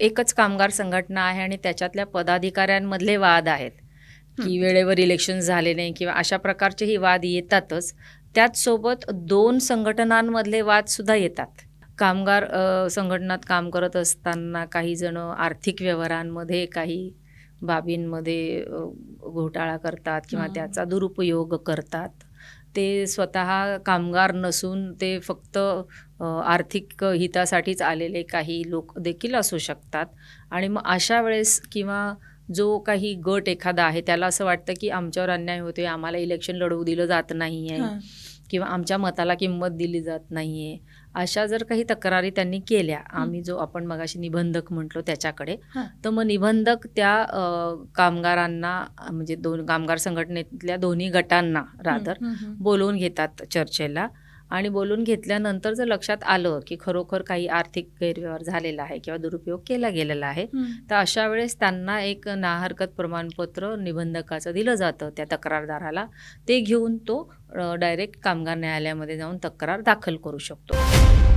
एकच कामगार संघटना आहे आणि त्याच्यातल्या पदाधिकाऱ्यांमधले वाद आहेत. की वेळेवर इलेक्शन झाले नाही किंवा अशा प्रकारचेही वाद येतातच. त्याचसोबत दोन संघटनांमधले वादसुद्धा येतात. कामगार संघटनात काम करत असताना काही जण आर्थिक व्यवहारांमध्ये काही बाबींमध्ये घोटाळा करतात किंवा. त्याचा दुरुपयोग करतात. ते स्वतः कामगार नसून ते फक्त आर्थिक हितासाठीच आलेले काही लोक देखील असू शकतात. आणि मग अशा वेळेस किंवा जो काही गट एखादा आहे त्याला असं वाटतं की आमच्यावर अन्याय होतोय आम्हाला इलेक्शन लढवू दिलं जात नाही आहे किंवा आमच्या मताला किंमत दिली जात नाही आहे अशा जर काही तक्रारी त्यांनी केल्या आम्ही जो आपण मगाशी निबंधक म्हटलो त्याच्याकडे. तर मग निबंधक त्या कामगारांना म्हणजे दोन कामगार संघटनेतल्या दोन्ही गटांना रादर. बोलवून घेतात चर्चेला आणि बोलून घेतल्यानंतर जर लक्षात आलं की खरोखर काही आर्थिक गैरव्यवहार झालेला आहे किंवा दुरुपयोग केला गेलेला आहे. तर अशा वेळेस त्यांना एक नाहरकत प्रमाणपत्र निबंधकाचं दिलं जातं त्या तक्रारदाराला ते घेऊन तो डायरेक्ट कामगार न्यायालयामध्ये जाऊन तक्रार दाखल करू शकतो